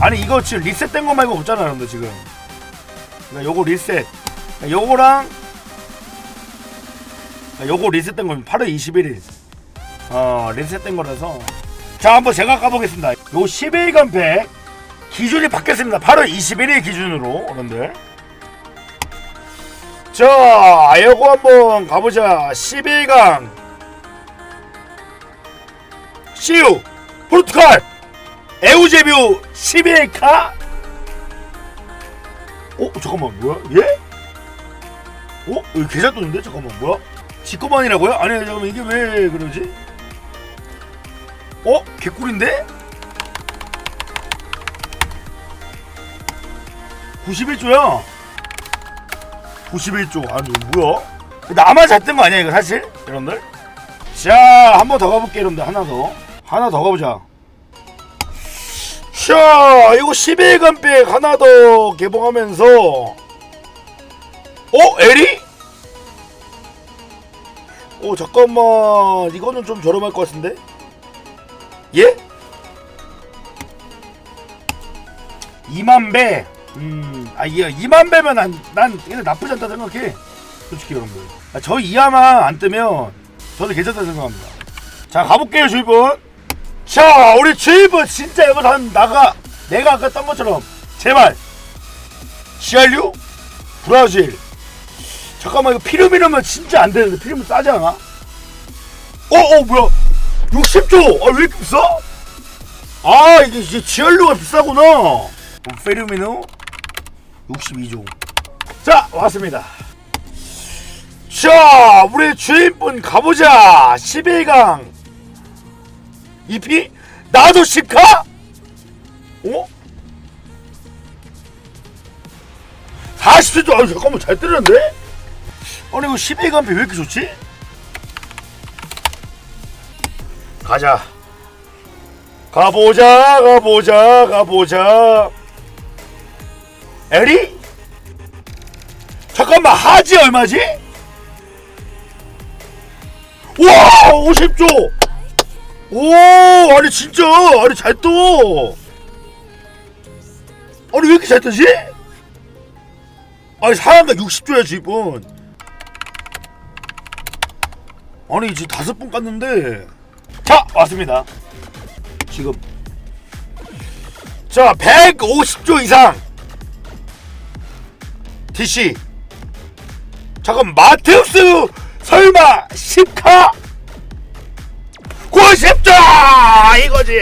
아니 이거 지금 리셋된 거 말고 없잖아 여러분들 지금. 그러니까 요거 리셋. 그러니까 요거랑 그러니까 요거 리셋된 거면 8월 21일 어 리셋된 거라서. 자 한번 제가 까보겠습니다. 요 11간 팩 기준이 바뀌었습니다. 8월 21일 기준으로 여러분들. 자 요거 한번 가보자. 11강. 시우 포르투갈 에우제비오 11카 어 잠깐만 뭐야 얘? 어? 여기 계좌 돈인데 잠깐만 뭐야? 지코만이라고요? 아니 잠깐만 이게 왜 그러지? 어? 개꿀인데? 91조야 91조 아니 뭐야? 나만 잘뜬거 아니야 이거 사실? 여러분들? 자 한 번 더 가볼게 여러분들 하나 더 하나 더 가보자 자 이거 11간백 하나 더 개봉하면서 어? 에리? 어 잠깐만 이거는 좀 저렴할 것 같은데 예? 2만 배 음, 아, 이 2만 배면 난, 난 이게 나쁘지 않다 생각해. 솔직히 여러분들. 아, 저 이하만 안 뜨면 저도 괜찮다 생각합니다. 자, 가볼게요, 주입분. 자, 우리 주입분 진짜 이거 한 나가. 내가 아까 딴 것처럼. 제발. CRU? 브라질. 잠깐만, 이거 피르 미르면 진짜 안 되는데. 피르면 싸지 않아? 어, 어, 뭐야. 60조! 아, 왜 이렇게 비싸? 아, 이게, 이게 지얼류가 비싸구나. 페르미노 62조. 자, 왔습니다. 자, 우리 주인분 가보자. 11강. EP? 나도 10카? 어? 40조, 아 잠깐만, 잘 때렸는데? 아니, 이거 11강 왜 이렇게 좋지? 가자. 가보자, 가보자, 가보자. 에리? 잠깐만 하지 얼마지? 와 50조 오 아니 진짜? 아니 잘 떠. 아니 왜 이렇게 잘 뜨지? 아니 상한가 60조야 지금 아니 지금 다섯 번 깠는데. 자 왔습니다. 지금. 자 150조 이상. DC 잠깐 마테우스 설마 10카 90조! 이거지.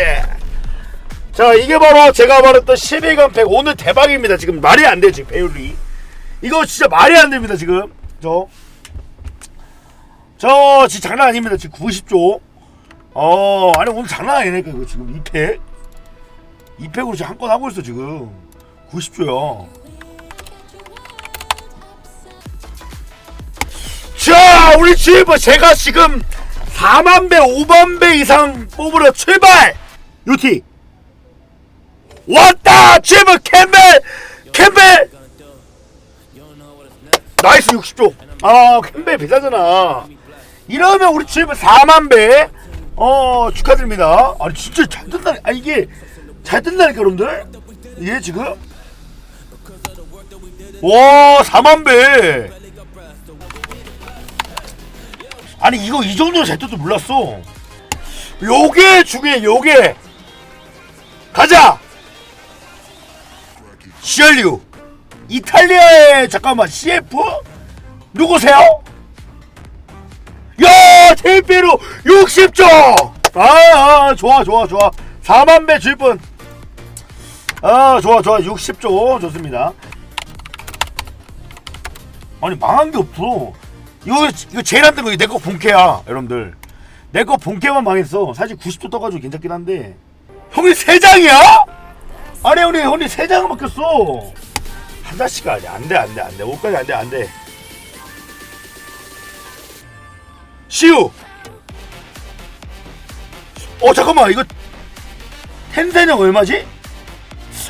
자 이게 바로 제가 말했던 12간 팩. 오늘 대박입니다. 지금 말이 안 되지 배율이. 이거 진짜 말이 안 됩니다 지금. 저. 저 진짜 장난 아닙니다 지금 90조. 어 아니 오늘 장난 아니니까 이거 지금 2팩. 2팩으로 지금 한 건 하고 있어 지금. 90조야 자 우리 주입은 제가 지금 4만 배 5만 배 이상 뽑으러 출발! 유티! 왔다! 주입은 캠벨! 캠벨! 나이스 60조. 아 캠벨 비싸잖아. 이러면 우리 주입은 4만 배 어 축하드립니다. 아니 진짜 잘 뜬다. 아 이게 잘 뜬다니까 여러분들. 이게 지금? 와 4만 배 아니 이거 이 정도로 잘뜰줄 몰랐어. 요게 중요해 요게. 가자! 시얼류 이탈리아의 잠깐만 CF 누구세요? 야 텔피로 60조! 아, 아 좋아 좋아 좋아. 4만 배 줄뿐 아 좋아 좋아. 60조. 좋습니다. 아니 망한 게 없어 이거 이거 제일 안뜬거 내거 본캐야 여러분들. 내 거 본캐만 망했어. 사실 90조 떠가지고 괜찮긴 한데. 형이 세 장이야? 아니 형님 형님 세 장을 맡겼어. 하나씩 아니 안돼 안돼 안돼. 옷까지 안돼 안돼. 시우! 어 잠깐만. 이거 텐센형 얼마지?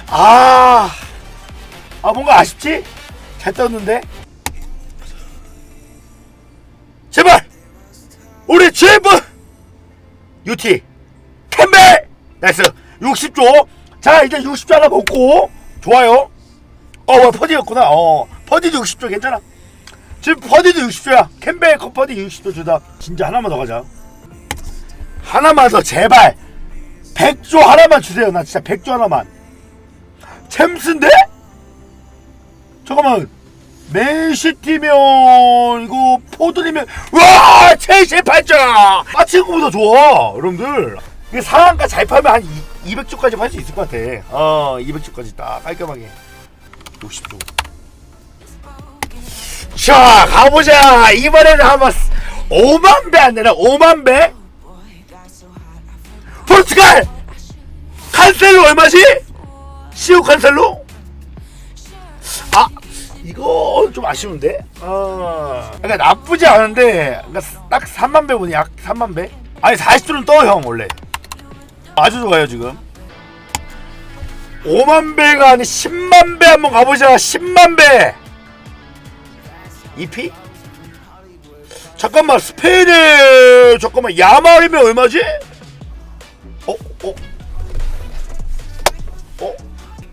아, 아 뭔가 아쉽지? 잘 떴는데 제발 유티. 캠벨! 나이스. 60조. 자 이제 60조 하나 먹고. 좋아요. 어 와, 퍼디였구나. 어 퍼디도 60조 괜찮아. 지금 퍼디도 60조야. 캠벨 컵퍼디 60조 주다. 진짜 하나만 더 가자. 하나만 더 제발. 100조 하나만 주세요. 나 진짜 100조 하나만. 챔스인데? 잠깐만 맨시티면 이거 포드리면 와! 78조 아 친구보다 좋아 여러분들. 이게 상한가 잘 팔면 한 2, 200조까지 팔 수 있을 것 같아. 어 200조까지 딱 깔끔하게. 60조. 자 가보자. 이번에는 한번 5만 배 안 되나? 5만 배? 포르투갈! 칸셀로 얼마지? 시우 칸셀로? 아 이거 좀 아쉬운데? 아 그러니까 나쁘지 않은데 그러니까 딱 3만 배분이 약 3만 배? 아니 40조는 떠형 원래 아주 좋아요 지금 5만 배가 아니 10만 배 한번 가보자 10만 배 EP? 잠깐만 스페인에 잠깐만 야말이면 얼마지? 어? 어? 어?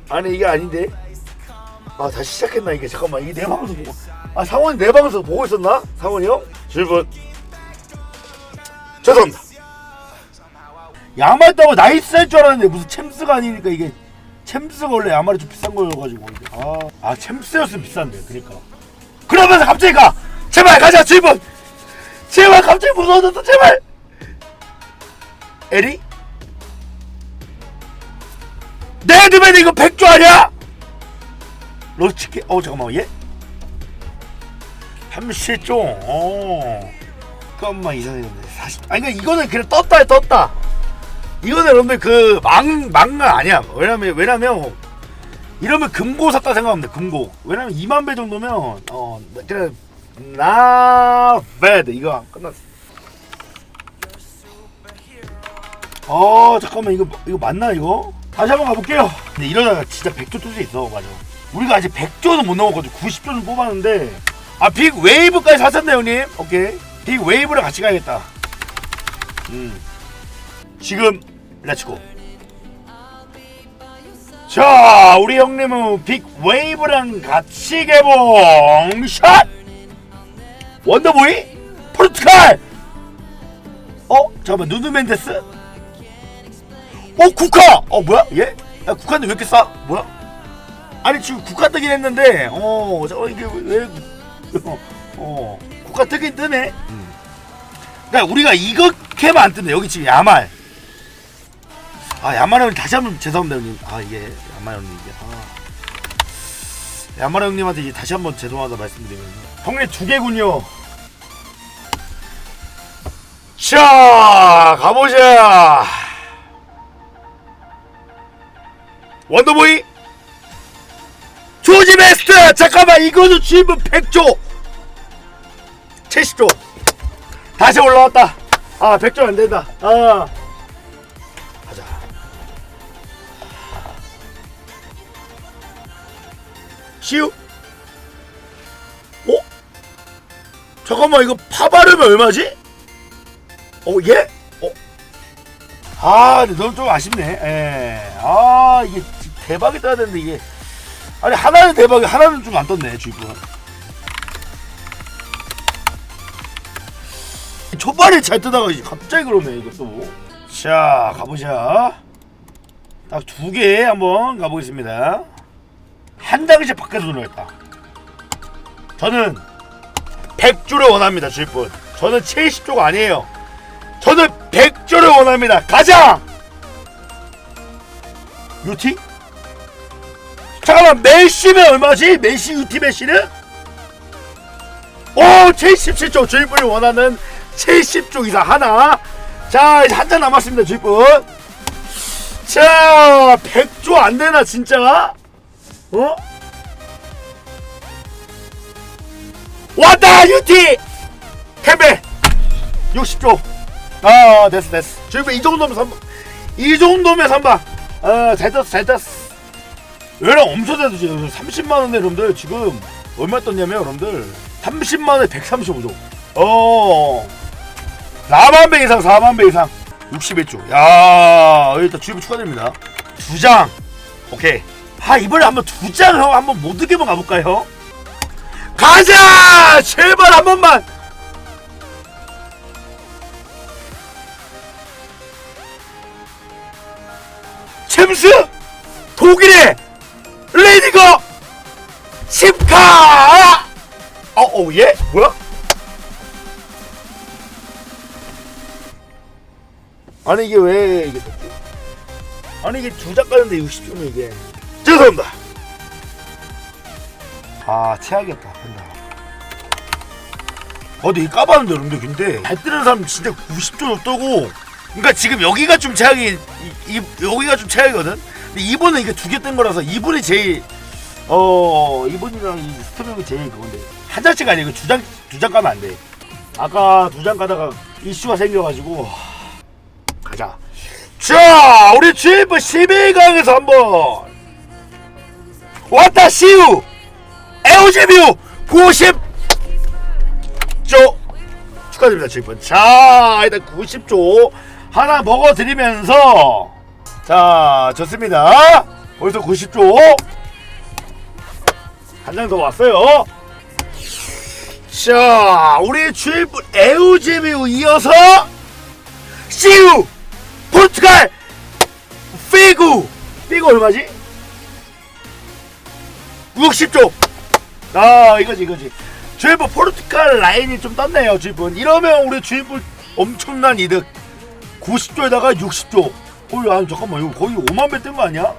아니 이게 아닌데 아 다시 시작했나 이게? 잠깐만 이게 내 방송 보고. 아 상원이 내 방송 보고 있었나? 상원이 형? 질문. 죄송합니다. 따고 나이스 할 줄 알았는데 무슨 챔스가 아니니까 이게 챔스가 원래 야말이 좀 비싼 거여가지고 이게. 아, 아 챔스였으면 비싼데 그니까. 그러면서 갑자기 가! 제발 가자 질문! 제발 갑자기 무서워졌어 제발! 에리? 네드맨 이거 100조 아니야? 로치키 어 잠깐만 얘? 30조. 어. 잠깐만 이상했는데 40 아니 그러니까 이거는 그냥 떴다 떴다. 이거는 여러분들 그망 망가 아니야. 왜냐면 왜냐면 이러면 금고 샀다 생각하면 돼 금고. 왜냐면 2만 배 정도면 어 그냥 나 bad 이거 끝났어. 어 잠깐만. 이거 이거 맞나 이거? 다시 한번 가볼게요. 근데 이러다가 진짜 100조 뜰수 있어 맞아 우리가 아직 100조는 못 넘었거든 90조는 뽑았는데. 아 빅 웨이브까지 샀었네 형님. 오케이. 빅 웨이브를 같이 가야겠다. 음. 지금 렛츠고 자 우리 형님은 빅 웨이브랑 같이 개봉. 샷! 원더보이 포르투갈! 어? 잠깐만 누누 멘데스? 어 국화! 어 뭐야? 얘? 야, 국화인데 왜 이렇게 싸? 뭐야 아니 지금 국화 뜨긴 했는데 어 저, 이게 왜 어, 어 국화 뜨긴 뜨네. 음. 그러니까 우리가 이렇게만 안 뜨네 여기 지금 야말. 아 야말 형님 다시 한번 죄송합니다 형님. 아 이게 야말 형님 이게. 아. 야말 형님한테 이제 다시 한번 죄송하다 말씀드리면 형님 두 개군요. 자 가보자. 원더보이 조지 베스트 잠깐만 이거는 지금 100조 70조 다시 올라왔다 아 100조 안된다 아 가자 시우 어? 잠깐만 이거 파바르면 얼마지? 어 얘? 어? 아 근데 너무 좀 아쉽네 예. 아 이게 대박이 떠야 되는데 이게 아니 하나는 대박이 하나는 좀 안 떴네 지금. 초반에 잘 뜨다가 갑자기 그러네 이것도 자 가보자. 딱 두 개 한번 가보겠습니다. 한 장씩 바꿔서 들어있다. 저는 100조를 원합니다 주입분. 저는 70조가 아니에요. 저는 100조를 원합니다. 가자! 유티? 잠깐만 메시는 얼마지? 메시 유티 메시는? 오 77조 주인분이 원하는 70조 이상 하나 자 이제 한장 남았습니다 주인분 자 100조 안되나 진짜? 어? 왔다 유티 캠벨 60조 아 됐어 됐어 주인분 이 정도면 선방 이 정도면 선방 어잘 떴어 잘 떴어 얘랑 엄청 잘 떴지 30만 원에 여러분들 지금 얼마 떴냐면 여러분들 30만 원에 135조 어 4만 배 이상 4만 배 이상 61조 야 일단 주입 축하드립니다 두 장. 오케이. 아 이번에 한번 두 장 형 한번 못 이기면 가볼까요? 가자! 제발 한 번만. 챔스 독일의 레디거 십카. 어어 얘 뭐야? 아니 이게 왜 이게 됐지? 아니 이게 두장 가는데 60점이 이게. 죄송합니다. 아 최악이었다. 한다. 어디 이 까봤는데 여러분들 근데. 잘 뜨는 사람 진짜 90점 떠고. 그러니까 지금 여기가 좀 최악이 이, 이- 여기가 좀 최악이거든 근데 이분은 이게 두 개 뜬 거라서 이분이 제일 어 이분이랑 이 스토명이 제일 그건데 한 장씩 아니고 두장두 장 까면 안 돼 아까 두 장 가다가 이슈가 생겨가지고 가자. 자, 우리 주인분 12강에서 한번 왔다 시우 에오제비우 90조 축하드립니다 주인분. 자, 일단 90조 하나 먹어드리면서 자 좋습니다. 벌써 90조? 한 장 더 왔어요. 자, 우리 주인분 에우제비우 이어서 시우 포르투갈 피구. 피구 얼마지? 60조. 아 이거지 이거지. 주인분 포르투갈 라인이 좀 떴네요 주인분. 이러면 우리 주인분 엄청난 이득. 90조에다가 60조 어이 아니 잠깐만 이거 거의 5만 배 뜬 거 아니야?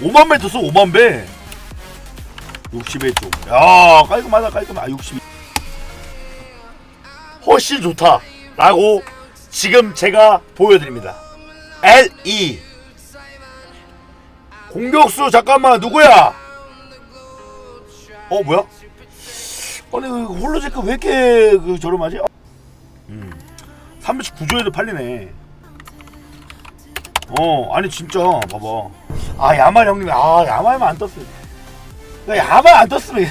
5만 배 떴어 5만 배 61조 야 깔끔하다 깔끔하 아 62. 훨씬 좋다 라고 지금 제가 보여드립니다. LE 공격수 잠깐만 누구야? 어 뭐야? 아니 그 홀로제크 왜 이렇게 그 저렴하지? 어. 음 39조에도 팔리네. 어 아니 진짜 봐봐. 아 야말 형님 아 야말만 안 떴으면 야, 야말 안 떴으면